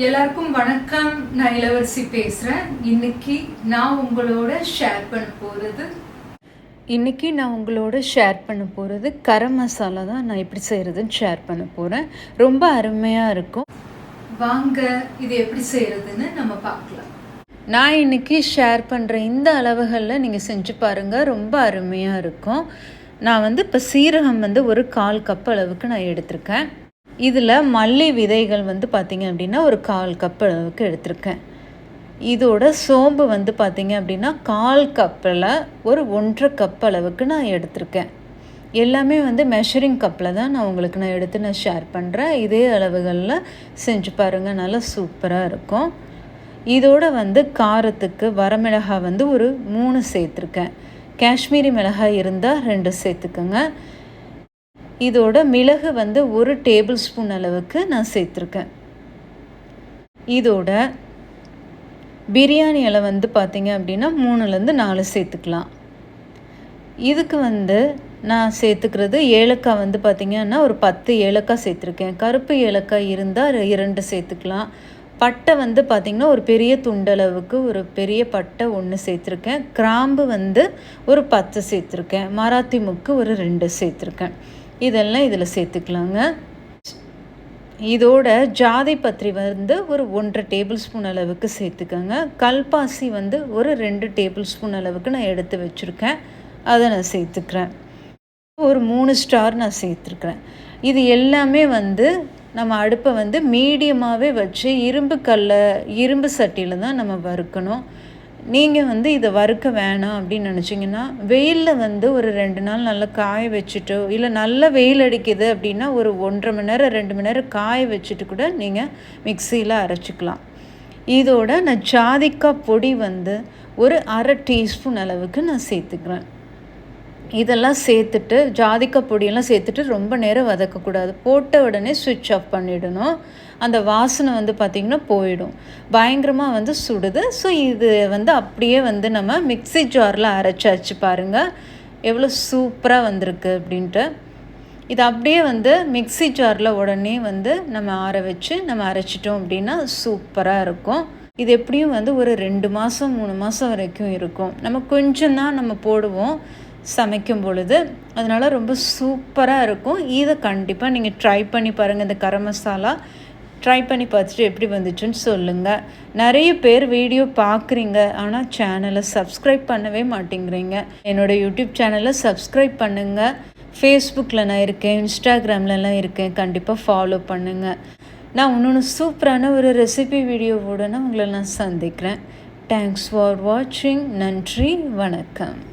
எல்லாருக்கும் வணக்கம். நான் இளவரசி பேசுகிறேன் இன்னைக்கு நான் உங்களோட ஷேர் பண்ண போகிறது இன்றைக்கி நான் உங்களோட ஷேர் பண்ண போகிறது கரம் மசாலா தான் நான் எப்படி செய்கிறதுன்னு ஷேர் பண்ண போகிறேன் ரொம்ப அருமையாக இருக்கும். வாங்க இது எப்படி செய்கிறதுன்னு நம்ம பார்க்கலாம். நான் இன்றைக்கி ஷேர் பண்ணுற இந்த அளவுகளில் நீங்கள் செஞ்சு பாருங்கள் ரொம்ப அருமையாக இருக்கும். நான் வந்து இப்போ சீரகம் வந்து ஒரு கால் கப் அளவுக்கு நான் எடுத்திருக்கேன். இதில் மல்லி விதைகள் வந்து பார்த்திங்க அப்படின்னா ஒரு கால் கப் அளவுக்கு எடுத்திருக்கேன். இதோட சோம்பு வந்து பார்த்திங்க அப்படின்னா கால் கப்பில் ஒரு ஒன்றரை கப் அளவுக்கு நான் எடுத்திருக்கேன். எல்லாமே வந்து மெஷரிங் கப்பில் தான் நான் உங்களுக்கு நான் எடுத்து நான் ஷேர் பண்ணுறேன் இதே அளவுகளில் செஞ்சு பாருங்கள் நல்லா சூப்பராக இருக்கும். இதோட வந்து காரத்துக்கு வரமிளகாய் வந்து ஒரு மூணு சேர்த்துருக்கேன். காஷ்மீரி மிளகாய் இருந்தால் ரெண்டு சேர்த்துக்கோங்க. இதோட மிளகு வந்து ஒரு டேபிள் ஸ்பூன் அளவுக்கு நான் சேர்த்துருக்கேன். இதோட பிரியாணி இலை வந்து பார்த்திங்க அப்படின்னா மூணுலேருந்து நாலு சேர்த்துக்கலாம். இதுக்கு வந்து நான் சேர்த்துக்கிறது ஏலக்காய் வந்து பார்த்திங்கன்னா ஒரு பத்து ஏலக்காய் சேர்த்துருக்கேன். கருப்பு ஏலக்காய் இருந்தால் இரண்டு சேர்த்துக்கலாம். பட்டை வந்து பார்த்திங்கன்னா ஒரு பெரிய துண்டளவுக்கு ஒரு பெரிய பட்டை ஒன்று சேர்த்துருக்கேன். கிராம்பு வந்து ஒரு பத்து சேர்த்துருக்கேன். மராத்தி முக்கு ஒரு ரெண்டு சேர்த்துருக்கேன். இதெல்லாம் இதில் சேர்த்துக்கலாங்க. இதோட ஜாதி பத்திரி வந்து ஒரு ஒன்றரை டேபிள் ஸ்பூன் அளவுக்கு சேர்த்துக்கோங்க. கல்பாசி வந்து ஒரு ரெண்டு டேபிள் ஸ்பூன் அளவுக்கு நான் எடுத்து வச்சுருக்கேன். அதை நான் சேர்த்துக்கிறேன். ஒரு மூணு ஸ்டார் நான் சேர்த்துருக்குறேன். இது எல்லாமே வந்து நம்ம அடுப்பை வந்து மீடியமாகவே வச்சு இரும்பு கல்லை இரும்பு சட்டியில் தான் நம்ம வறுக்கணும். நீங்கள் வந்து இதை வறுக்க வேணாம் அப்படின்னு நினச்சிங்கன்னா வெயிலில் வந்து ஒரு ரெண்டு நாள் நல்லா காய வச்சுட்டோ இல்லை நல்ல வெயில் அடிக்குது அப்படின்னா ஒரு ஒன்றரை மணி நேரம் ரெண்டு மணி நேரம் காய வச்சுட்டு கூட நீங்கள் மிக்சியில் அரைச்சிக்கலாம். இதோட நான் ஜாதிக்காய் பொடி வந்து ஒரு அரை டீஸ்பூன் அளவுக்கு நான் சேர்த்துக்கிறேன். இதெல்லாம் சேர்த்துட்டு ஜாதிக்காய் பொடியெல்லாம் சேர்த்துட்டு ரொம்ப நேரம் வதக்கக்கூடாது. போட்ட உடனே சுவிட்ச் ஆஃப் பண்ணிடணும். அந்த வாசனை வந்து பார்த்திங்கன்னா போயிடும். பயங்கரமாக வந்து சுடுது. ஸோ இது வந்து அப்படியே வந்து நம்ம மிக்சி ஜாரில் அரைச்சாச்சு பாருங்கள் எவ்வளோ சூப்பராக வந்திருக்கு அப்படின்ட்டு. இது அப்படியே வந்து மிக்சி ஜாரில் உடனே வந்து நம்ம ஆற வச்சு நம்ம அரைச்சிட்டோம் அப்படின்னா சூப்பராக இருக்கும். இது எப்படியும் வந்து ஒரு ரெண்டு மாதம் மூணு மாதம் வரைக்கும் இருக்கும். நம்ம கொஞ்சம் தான் நம்ம போடுவோம். சமைக்கும் பொழுது அதனால் ரொம்ப சூப்பராக இருக்கும். இதை கண்டிப்பாக நீங்கள் ட்ரை பண்ணி பாருங்கள் இந்த கரம் மசாலா ட்ரை பண்ணி பார்த்துட்டு எப்படி வந்துச்சுன்னு சொல்லுங்கள் நிறைய பேர் வீடியோ பார்க்குறீங்க. ஆனால் சேனலை சப்ஸ்கிரைப் பண்ணவே மாட்டேங்கிறீங்க. என்னோடய யூடியூப் சேனலை சப்ஸ்கிரைப் பண்ணுங்கள் ஃபேஸ்புக்கில் நான் இருக்கேன். இன்ஸ்டாகிராம்லலாம் இருக்கேன். கண்டிப்பாக ஃபாலோ பண்ணுங்கள் நான் இன்னொன்று சூப்பரான ஒரு ரெசிபி வீடியோவோட நான் உங்களை நான் சந்திக்கிறேன். தேங்க்ஸ் ஃபார் வாட்சிங் நன்றி. வணக்கம்.